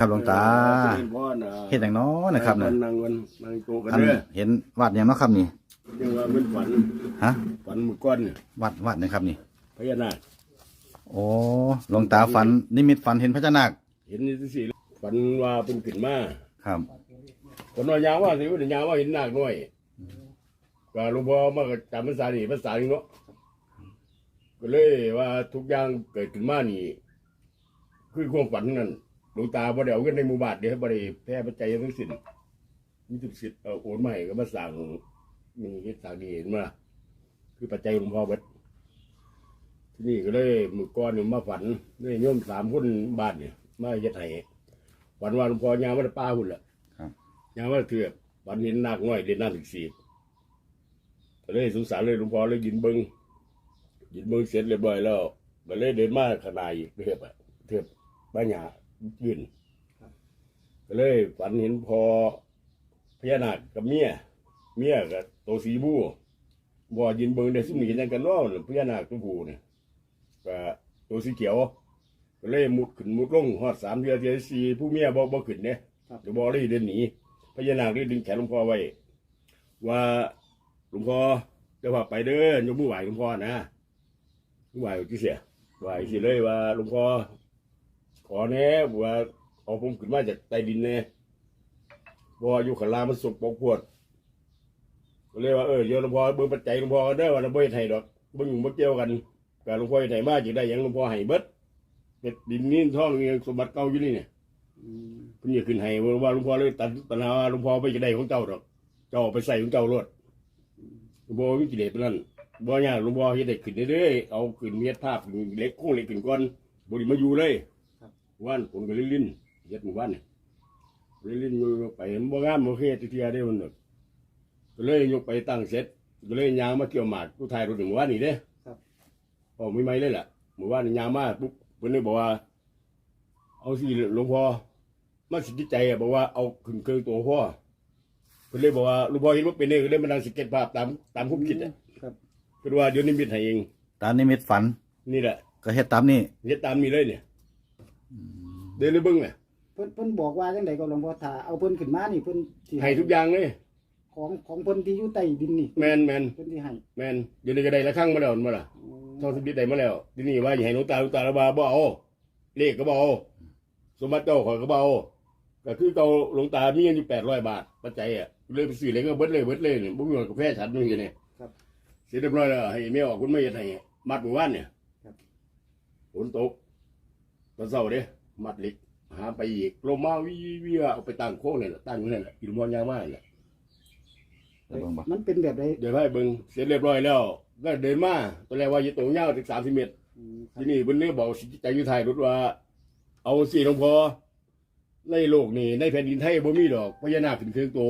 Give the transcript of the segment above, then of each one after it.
ครับหลวงตาเห็นอย่างน้อนะครับนั่นะงนั่งกันนั่งโตะกันอันเด้อเห็นวัดอย่างนาะครับนี่ยังว่าเป็นฝันฮะฝันมือก่อนเนี่ยวัดวัดนะครับนี่พญานาคโอ้หลวงตาฝันนิมิตฝันเห็นพญานาคเห็นนี่สิฝันว่าเป็นขึ้นมาครับคนน้อยยาวว่าสิว่าเดียวยาวว่าเห็นนาคน้อยก็หลวงพ่อมาก็จำภาษานี่ภาษานี่เนาะก็เลยว่าทุกอย่างเกิดขึ้นมานี่คือความฝันนั่น หลวงตาบ่ได้เอาเงินในหมู่บ้านเดี๋ยวบ่ได้แพ้ปัจจัยทั้งสิ้นมีทุกสิทธิ์เอาโอนมาให้ก็มาสั่งมีเฮ็ดสั่งดีเห็นมาคือปัจจัยหลวงพ่อเบิดที่นี่ก็เลยมื้อก่อนนี่มาฝันนี่โยมสามคนบ้านเนี่ยมาเฮ็ดให้ฝันว่าหลวงพ่อยามมาได้ป้าหุ่นล่ะครับ ยามมาเถือกฝันเห็นนาคน้อยเด่นน้ำถึงสีก็เลยสงสารเลยหลวงพ่อเลยยินเบิงยินเบิงเสร็จเรียบร้อยแล้วก็เลยเดินมาขางในาอีกเทียบอะเทียบบ้านหยา ยืนก็เลยฝันเห็นพอพญานาคกับเมียเมียกับโตวสีบูบ่ยินเบิงได้สุ่มหนีกันกันเนาะพญานาคตัวผู้เนี่ยก็ตัวสีเขียวก็เลยมุดขึ้นมุดลงหอดสามเดือนเดือนสี่ผู้เมียบอกบอกขึ้นเนี่ยเดี๋ยวบอกเลยเดินหนีพญานาคได้ดึงแขนหลวงพ่อไว้ ว่าหลวงพ่อจะพาไปเด้อยกมือไหวหลวงพ่อนะมือไหวที่เสียไหวสิเลยว่าหลวงพ่อ ขอแน่ว่าเอาผมขึ้นมาจากใต้ดินแน่เพราะว่าอยู่ข้างล่างมันสกปรกพวดก็เลยว่าเออเดี๋ยวหลวงพ่อเบิ่งปัจจัยหลวงพ่อเด้อว่าเราบ่เฮ็ดให้ดอกเบิ่งบ่เกี่ยวกันกับหลวงพ่อเฮ็ดให้มาจึงได้หยังหลวงพ่อให้เบิดเฮ็ดดินนี่ท่องนี่สมบัติเก่าอยู่นี่เนี่ยเพิ่นจะขึ้นให้ว่าหลวงพ่อเลยตัดปัญหาว่าหลวงพ่อไปจะได้ของเจ้าดอก เจ้าเอาไปใส่ของเจ้ารถหลวงพ่อมีกิเลสปานนั้นบ่ยากหลวงพ่อเฮ็ดได้ขึ้นเรื่อยๆเอาขึ้นเฮ็ดภาพขึ้นเล็กโค้งเล็กขึ้นก่อนบ่ได้มาอยู่เลย ว่านผมก็ลิ้นลิ้นๆเฮ็ดหมู่บ้านเนี่ยลิ้นๆอยู่ไปมันบ่งามบ่เฮ็ดเที่ยได้มันน่ะก็เลยยกไปตั้งเสร็จก็เลยยางมาเกี่ยวหมากกูถ่ายรถหมู่บ้านนี่เด้ครับพอไม่ไหมเลยล่ะหมู่บ้านนี่ยางมาปุ๊บเพิ่นเลยบอกว่า เอาสิหลวงพ่อมาสิทธิใจอะบอกว่าเอาขึ้นเครื่องตัวพ่อเพิ่นเลยบอกว่าหลวงพ่อเห็นว่าเป็นเนี่ยก็เลยมานั่งสเก็ตภาพตามตามความคิดอะครับเพิ่นว่าเดี๋ยวนี้มิตให้เองตามนิมิตฝันนี่แหละก็เฮ็ดตามนี่เฮ็ดตามนี้เลยเนี่ย เดินเลยเบิ่งน่ะเพิ่นเพิ่นบอกว่าจังไดก็หลวงพ่อถ้าเอาเพิ่นขึ้นมานี่เพิ่นสิให้ทุกอย่างเลย ของของเพิ่นที่อยู่ใต้ดินนี่แมนแมนเพิ่นสิให้แมนเดี๋ยวนี้ก็ได้ละครั้งมาแล้วมาล่ะทองสมบิดได้มาแล้วทีนี้ว่าอย่าให้หลวงตาหลวงตาละบาบ่เอาเลขก็บ่เอาสมบัติเจ้าข่อยก็บ่เอาก็คือเก่าหลวงตามีเงินอยู่800บาทปัจจัยอะเลยไปซื้อเลยก็เบิดเลยเบิดเลยนี่บ่มีเงินกาแฟฉันนี่นี่ครับเสร็จเรียบร้อยแล้วให้แม่ออกคุณไม่เฮ็ดให้มัดหมู่บ้านเนี่ยครับฝนตก ตอนเช้าเด้มัดเหล็กหาไปอีกลมมาวิวิเอาไปตั้งโค้งเนี่แหละตั้งอยู่นั่นแหละอีหลวงพ่อยางมานี่แหละไปเบิ่งบ่มันเป็นแบบใดเดี๋ยวให้เบิ่งเสร็จเรียบร้อยแล้วก็เดินมาตอนแรกว่าจะตรงยาวถึง30เมตรอืมครัทีบนี้เพิ่นเลยบอกสิใจยู่ไทายรถว่า เอาสิหลวงพ่อในโลกนี่ในแผ่นดินไทยบ่มีดอกพญานาคถึงเครื่องโต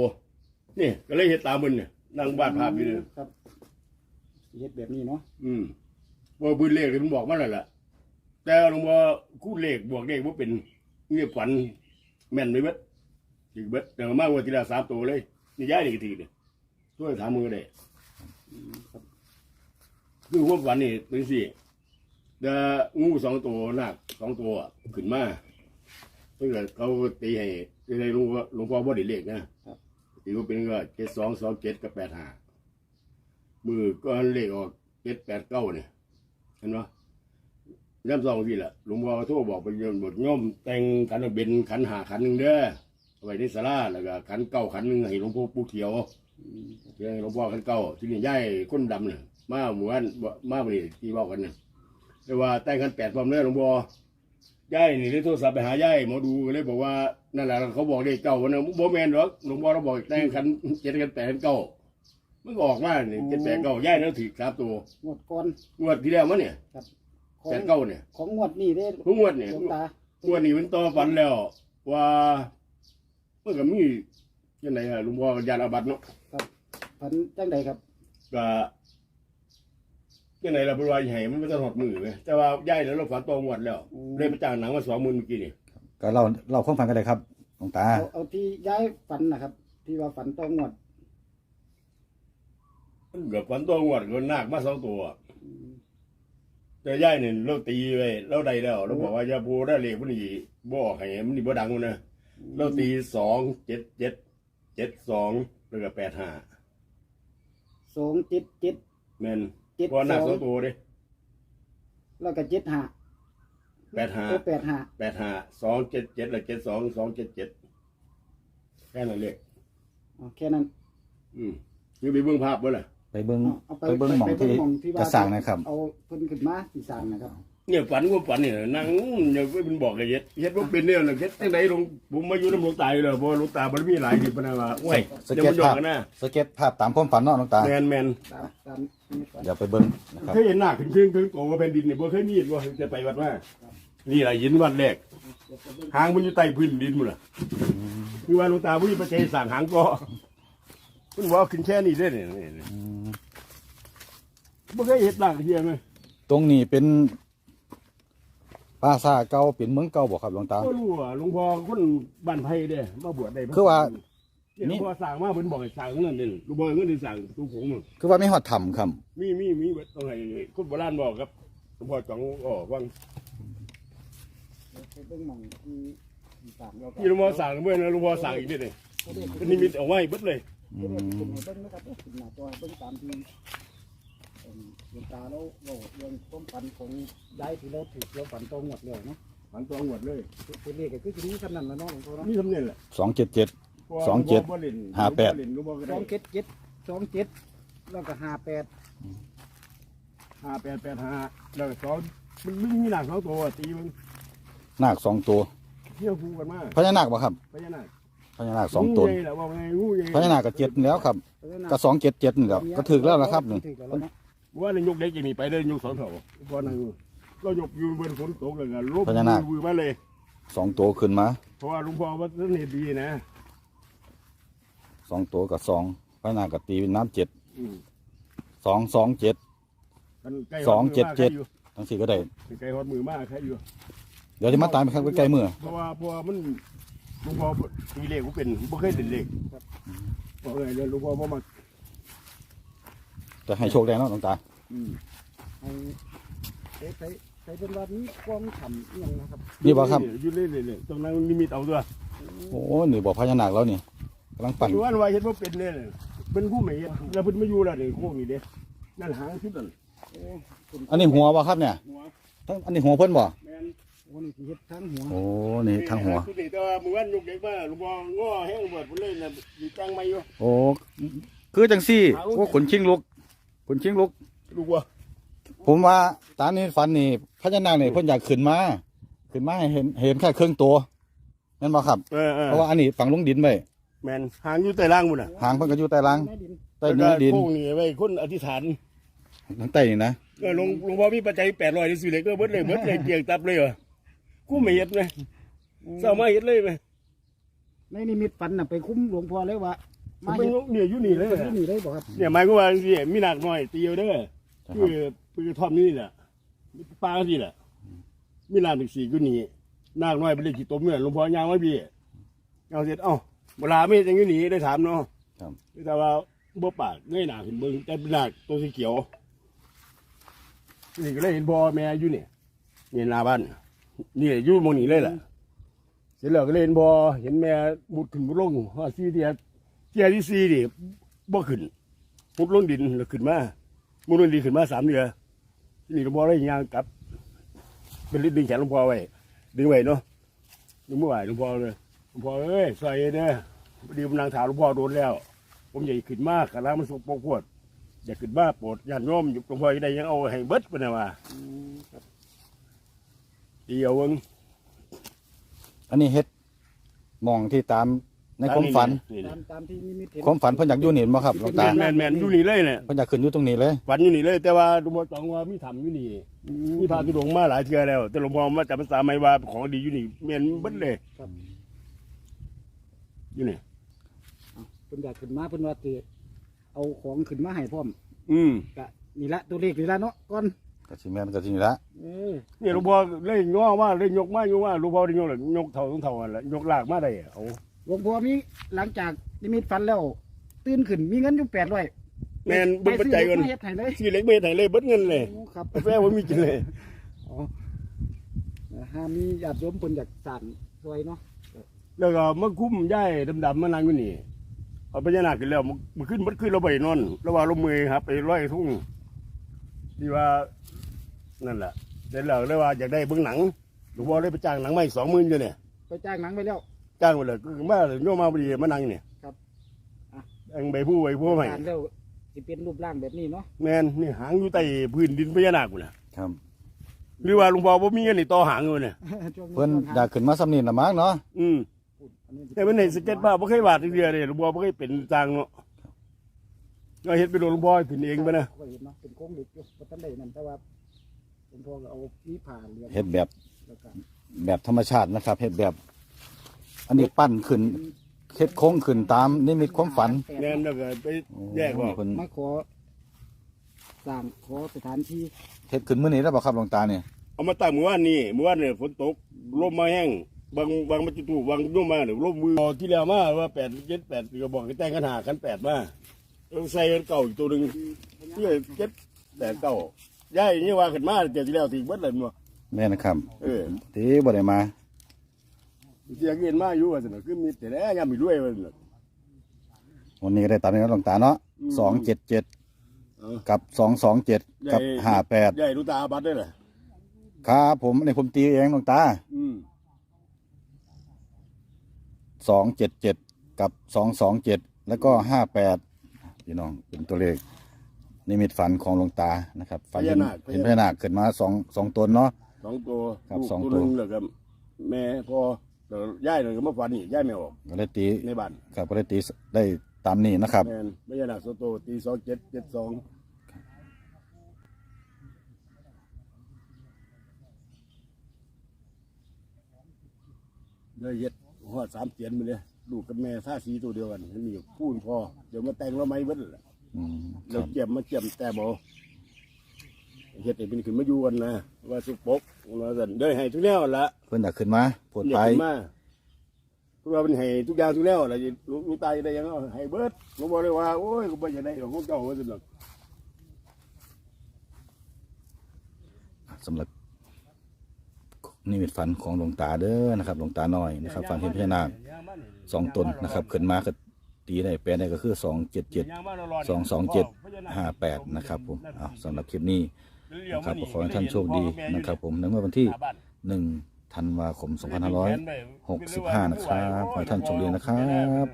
นี่ก็เลยเฮ็ดตามมันเนี่ยนั่งวาดภาพอยู่เนี่ยครับเฮ็ดแบบนี้เนาะอืมว่าพื้นเลขที่มันบอกมาแล้วล่ะ แต่หลวงพ่อคูดเลขบวกเลขว่าเป็นเงียบฝันแม่นไม่เบิดถึงเบิดแต่มากกว่าทีละสามตัวเลย นี่ย้ายนี่ก็ทีเนี่ยช่วยถามมือได้อืมครับคือความฝันนี่เป็นสี่เดองูสองตัวนาคสองตัวขึ้นมาเพื่อเขาตีให้ในหลวงพ่อหลวงพ่อบ่ได้เลขนะตีว่าเป็นก็เจ็ดสองสองเจ็ดกับแปดห้ามือก็เลขออกเจ็ดแปดเก้าเนี่ยเห็นไหม ย่ำสองที่แหละหลวงพ่อโทรบอกไปโยนบทโย่อมแต่งขันเบนขันหาขันหนึ่งเด้อเอาไว้ในศาลาแล้วก็ขันเก้าขันหนึ่งให้หลวงพ่อปู่เขียวอืมเรื่องหลวงพ่อขันเก่าที่นี่ย่ายคนดำเนี่ยมาหมู่บ้านบ่มาบริที่บอกกันเนี่ยแต่ว่าแต่งขันแปดพร้อมเลยหลวงพ่อย่ายนี่ได้โทรศัพท์ไปหาย่ายหมอดูก็เลยบอกว่านั่นแหละเขาบอกได้เก่าวันนั้นโบแมนหรอกหลวงพ่อเราบอกแต่งขันเจ็ดขันแปดขันเก้ามันก็ออกมาเนี่ยเจ็ดแปดเก้าย่ายนั่นถือสามตัวงวดก่อนงวดที่แล้วมั้งเนี่ย ของแปดเก้าเนี่ยของงวดนี้เด้ทุกงวดเนี่ยหลวงตา งวดนี้มันต่อฝันแล้ว ว่าเมื่อกับมียังไงอะหลวงพ่อยานอาบัตเนาะพันจังไดครับ ก็ยังไงล่ะบริวารใหญ่มันไม่ต้องหดมือเลยแต่ว่าย่ายแล้วเราฝันตัวหมดแล้วเลยไปจ้างหนังมาสองหมื่นเมื่อกี้นี่ก็เล่าเล่าความฝันกันเลยครับหลวงตา เอาเอาที่ย้ายฝันนะครับ ที่ว่าฝันต้องงวดมันเกือบฝันตัวหมดก็นาคมาสองตัว อืม แต่ย่ายเนี่ยเราตีไปเราได้แล้วเราบอกว่าอย่าพูได้เลยพวกนี้บ่ให้มันนี่บ่ดังมันนะเราตีสองเจ็ดเจ็ดเจ็ดสองแล้วก็แปดห้าสองเจ็ดเจ็ด แม่นเจ็ดเพราะหนักสสออง งตัวเด้แล้วก็เจ็ดห้าแปดห้าโอ้แปดห้าแปดห้าสองเจ็ดเจ็ดแล้วเจ็ดสองสองเจ็ดเจ็ดแค่นั้นเลยอ๋อแค่นั้น อืมคือไปเบิ่งภาพบ่ล่ะ ไปเบิ้งเอาไปเบิ้งหมองที่หม่องที่ว่าจะสั่งนะครับ เอาเพิ่นขึ้นมาที่สั่งนะครับเนี่ยฝันว่าฝันเนี่ยนั่งอย่าไปเป็นบอกเลยเฮ็ดเฮ็ดว่าเป็นเนี่ยน่ะเฮ็ดจังไดหลวงผมมาอยู่น้ำหลวงตาอยู่แล้วเพราะหลวงตาบ่ได้มีหลายดิปานนั้นว่าโอ้ยสจะเก็มาตหยอภากพกันนะสเก็ตภาพตามความฝันเนาะน้องตา แมนแมนตามตามนี้ก่อนเดี๋ยวไปเบิ้งนะครับ เคยเห็นหน้าขึ้นเครื่องเครื่องโตว่าแผ่นดินเนี่ยบ่เคยมีดว่าจะไปวัดว่านี่แหละยินวัดแรกเดี๋ยวจะเบิ่งหางมันอยู่ใต้พื้นดินหมดล่ะคือว่าหลวงตาผู้มีประเจสั่งหางก็ เพิ่นว่าขึ้นแค่นี้ได้เนี่ยนี่อืมบ่เคยเห็นหน้าเทียมั้ยตรงนี้เป็นปราสาทเก่าเป็นเมืองเก่าบ่ครับหลวงตา ก็รู้ว่าหลวงพ่อคนบ้านไผ่เด้มาบวชได้คือว่า เนี่ยหลวงพ่อสั่งมาเพิ่นบอกให้สั่งเงินนี่หลวงพ่อเงินที่สั่งตู้ผงนั่นคือว่ามีหอดถ้ำครับ มีมีมีเบิดต้องให้คนโบราณบอกครับหลวงพ่อจองอ๋อวังเดี๋ยวจะเบิ่งหม่องที่ที่สั่งเราที่หลวงพ่อสั่งเมื่อนะหลวงพ่อสั่งอีกนิดหนึงเป็นนิมิตเอาไว้เบิดเลยอื เดี๋ยวมขึ้นให้เบิ่งนะครับเดี๋ยวขึ้นหน้าจอให้เบิ่งตามที่เอิ่มหลวงตาเราเว้าเรื่องความฝันของยายที่เราถูกเราฝันตรงหมดเลยเนาะฝันตัวหวดเลยตัวเลขก็คือสิมีคำนั้นละเนาะหลวงพ่อเนาะมีทำเนียนแหละสองเจ็ดเจ็ดพราะว่าสองเจ็ดหลวพ่ล่นห้าแปดหลวงพ่อเล่นหลวงพ่อก็สได้องเจ็ดเจ็ดสองเจ็ดแล้วก็ห้าแปดห้าแปดแปดห้าแล้วก็สองมันไม่มีหนักสองตัวตีมันนาคสองตัวเที่ยวคู่กันมากพญานาคบ่ครับพญานาค พญานาคสองตนงูใหญ่แหละว่าไงงูใหญ่พญานาคก็เจ็ดแล้วครับก็สองเจ็ดเจ็ดนี่แหล้วก็ถึกแล้วละครับนี่ถึกแล้วเนาะว่าในยกเด็กจะมีไปได้ยกสองเท่าพอนั่งอยู่เรายกอยู่บนฝนตกเลยกันลบมือมาเลยสองตัวขึ้นมาเพราะว่าหลุงพ่อว่าท่านเห็นดีนะสองตัวกับสองพญานาคก็ตีเป็นน้ำเจ็ดอืมสองสองเจ็ดมันใกล้สองเจ็ดเจ็ดอยู่ทั้งสี่ก็ได้ใกล้ฮอดมือมากแค่อยู่เดี๋ยวจะมาตามไปข้างใกล้ๆมือเพราะว่าเพราะว่ามันห ลุงพ่อตีเลขกูเป็นบ่เคยเล่นเลขเพราะไงเลยหลุงพ่อบ่มาจะให้โชคได้เนาะหลวงตาอืมให้เอ๊ะใส่ใส่เป็นว่านี้ความฉ่ำอิหยังนะครับนี่บ่ครับอยู่เรื่อยๆเลยตรงนั้นนิมิตเอาตัวโอ้นี่บอกพญานาคแล้วนี่กำลังปั่นดูว่าว่าเห็นว่าเป็นเนี่ยเป็นผู้ใหม่เฮ็ดแล้วเพิ่นมาอยู่แล้วนี่โค้งนี่เด้นั่นหางที่นั่นโอ้คุณอันนี้หัวบ่ครับเนี่ยหัวทั้งอันนี้หัวเพิ่นบ่ แม่นโอ้นี่สิเฮ็ดทั้งหัวโอ้นี่ทั้งหัวคือนี่แต่ว่ามื้อวันยกเด็กมาหลวงพ่อง้อแห้งเบิดพุ่นเลยน่ะอยู่จังไม่อยู่โอ้คือจังซี่โอ้ขนชิงลุกขนชิงลุก ลูกว่าผมว่าตามนี้ฝันนี่พญานาคนี่เพิ่นอยากขึ้นมาขึ้นมาให้เห็นเห็นแค่ครึ่งตัวนั่นบ่ครับ เออเออเพราะว่าอันนี้ฝังลงดินไว้แม่นหางอยู่ใต้ล่างพุ่นน่ะหางเพิ่นก็อยู่ใต้ล่างในดินใต้เนื้อดินโค้งนี่ไว้คนอธิษฐานทั้งใต้นี่นะ เออหลวงหลวงพ่อมีปัจจัย800ที่ซื้อเลยก็เบิดเลยเบิดเลยเกลียงตับเลยเหรอ กูไม่เฮ็ดเลยเศร้ามาเฮ็ดเลยไหมในนิมิตฝันน่ะไปคุ้มหลวงพ่อเลยว่ามัมานเป็นเฮ็ดเนี่ยอยู่นี่เลยเพิ่นที่นี่เลยบอกครับเนี่ยหมายความว่าสิมีหนักหน่อยตีเอาเด้อนะคคืรับอปืนทอมนี่แหละมีปลาสิแหละมีน้ำถึงสี่ก็นี่นากน้อยไปเลยกี่ต้มเนี่ยหลวงพ่อยางไว้พี่เอาเสร็จเอ้าเวลาไม่จังอยู่นี่ได้ถามเนาะครับแต่ว่าบ่ปากเงยหน้าขึ้นเบิ่งแต่เป็นหนักตัวสีเขียวนี่ก็เลยเห็นพ่อแม่อยู่นี่นี่หน้าบ้าน นี่อยู่หมองนี้เลยแหละเสร็จแล้วก็เลยเห็นพ่อเห็นแม่มุดขึ้นมุดลงว่าซีเดียเทียที่ซีนี่บ่ขึ้นมุดลงดินแล้วขึ้นมามุดลงดินขึ้นมาสามเดือนทีนี่หลวงพ่อเลยยางกลับ เป็นลิ้นดึงแขนหลวงพ่อไว้ดึงไว้เนาะดึงไม่ไหวหลวงพ่อเลยหลวงพ่อเอ้ยใส่เนี่ยพอดีผมนางถามหลวงพ่อโดนแล้ว ผมใหญ่ขึ้นมากกระลังมันสุกปกปวดอยากขึ้นมาโปรดญาติโยมอยู่หลวงพ่อจะได้ยังเอาให้เบิดไปนะว่าอืมครับ เดียวเอิงอันนี้เฮ็ดมองที่ตามในความฝันนี่ตามตามที่นิมิตเห็น ความฝันเพิ่นอยากอยู่นี่บ่ครับหลวงแมตานแมนแมนอยู่นี่เลยเนี่ย เพิ่นอยากขึ้นอยู่ตรงนี้เลยฝันอยู่นี่เลย แต่ว่าหลวงพ่อจองว่ามีทำอยู่นี่อืมมีพาตุดงค์มาหลายเทื่อแล้ว แต่หลวงพ่อมาจำพรรษาไม่ว่าของดีอยู่นี่เมียนเบิดเลยครับ อยู่นี่เพิ่นอยากขึ้นมาเพิ่นว่าสิเอาของขึ้นมาให้พร้อมอืมกะนี่ละตัวเลขนี่ละเนาะก่อน ก็สิแม่นก็สินี่ละเออเนี่ยหลวงพ่อเลยง้อว่าเลยยกมายกว่าหลวงพ่อได้ยกเลยยกเท่าต้องเท่าอันละยกลากมาได้อะเอาหลวงพ่อมีหลังจากนิมิตฝันแล้ว ตื่นขึ้นมีเงินอยู่800แมนเบิ้งปัจจัยเงินไปซื้อเฮ็ดให้เลยซื้อเล็กไม่ไหนเลยเบิดเงินเลยโอ้ครับกาแฟผมมีกินเลยอ๋อนะหามีญาติโยมเพิ่นอยากสั่นซอยเนาะแล้วก็มาคุ้มย่ายดำๆมานั่งอยู่นี่เอาพญานาคขึ้นแล้วมันมันขึ้นมันขึ้นเราไปนอนระหว่างลมมือครับไปร้อยทุ่งที่ว่า นั่นแหละเสร็จแล้วเลยว่าอยากได้เบื้องหนังหลวงพ่อเลยไปจ้างหนังไม่สองหมื่นอยู่เนี่ยไปจ้างหนังไปแล้ว จ้างไปเลยคือมาโยมมาพอดีมานั่งเนี่ยครับอะอังใบผู้ใบผู้ใหม่การแล้วสิเป็นรูปร่างแบบนี้เนาะแมนนี่หางอยู่ใต้พื้นดินพญานาคกูน่ะครับ หรือว่าหลวงพ่อบ่มีเงินนี่ต่อหางอยู่เนี่ยช่วงเพิ่นช่วงหาอยากขึ้นมาสำนีละมั้งเนาะอืมอันนี้แต่เป็นในสเก็ตภาพบ่เคยวาดทีเดียวเลยหลวงพ่อบ่เคยเป็นจางเนาะก็เฮ็ดไปโดนหลวงพ่อขึ้นเองไปนะ ก็เห็นเนาะเป็นโค้งเหล็กอยู่บ่ทันได้นั่นแต่ว่า หลวงพ่อก็เอามีผ่าเหลืองเฮ็ดแบบแล้วก็แบบธรรมชาตินะครับเฮ็ดแบบ อันนี้ปั้นขึ้นเฮ็ดโค้งขึ้นตามนิมิตความฝันแม่นแล้วก็ไปแยกออกเพิ่นมาขอสร้างขอสถานที่เฮ็ดขึ้นมื้อนี้แล้วบ่ครับหลวงตาเนี่ยเอามาตั้งเมื่อวานนี้เมื่อวานเนี่ยฝนตกลมมาแห้งบางบางมันจะถูกบางลมมาเนี่ยลมมือที่แล้วมาว่าแปดเจ็ดแปดก็บอกให้แต่งกันหากันแปดมาเอาใส่กันเก่าอีกตัวหนึ่งเพื่อเจ็ดแปดเก้า ย่ายนี่ว่าขึ้นมาเจ็ดที่แล้วสี่เบิดเลยมั้งแม่นะครับเออที่บ่ได้มาเสียเงินมาอยู่ว่าสนอคือมีแต่แล้วยังมีด้วยมันน่ะวันนี้ก็ได้ตามนี้แล้วหลวงตาเนาะอืมสองเจ็ดเจ็ดเออกับสองสองเจ็ดกับใหญ่ห้าแปดย่ายรู้ตาอาบัดได้เหรอครับผมในผมตีเองหลวงตาอืมสองเจ็ดเจ็ดกับสองสองเจ็ดแล้วก็ห้าแปดพี่น้องเป็นตัวเลข นิมิตฝันของหลวงตานะครับฝันเห็นเห็นพญานาคเกิดมาสองสองตนเนาะ สองตัวครับลูกสองตัวตัวหนึงแล้วก็แม่พอแล้วย่ายเลยก็มาฝันนี่ย่ายไม่ออกก็เลยตีในบ้านครับก็เลยตีได้ตามนี้นะครับ แมนไม่ใช่หนักโซโตตีสองเจ็ดเจ็ดสองได้เย็ดหอดสามเตียนมาเลยลูกกับแม่ท่าสีตัวเดียวกันมันมีอยู่พูนพอเดี๋ยวมาแต่งแล้วไม่เบิ้ลล่ะ อืมคเรารับเจ็บมาเจ็บแต่บอเฮ็ดให้เป็นขึ้นมาอยู่กันนะว่าสุกปกมาสั่นเด้อให้ทุกแนวละเพื่อนอยากขึ้นมาปวดอยาไปกขึ้นมาพวกเราเป็นให้ทุกอย่างทุกแนวอะไรลูกลูกตายได้ยังเอาให้เบิดผมบอกเลยว่า โอ้ยกูไม่อยากได้ของเจ้าว่าสั่นหรอกสำหรับนิมิตฝันของหลวงตาเด้อนะครับหลวงตาน้อยนะครับฝันเห็นพญานาคสองตนนะครับขึ้นมาก็ ตีได้แปลได้ก็คือสองเจ็ดเจ็ดสองสองเจ็ดห้าแปดนะครับผมเอาสำหรับคลิปนี้นะครับก็ขอให้ท่านโชคดีนะครับผมในเมื่อวันที่หนึ่งธันวาคมสองพันห้าร้อยหกสิบห้านะครับขอให้ท่านโชคดีนะครับ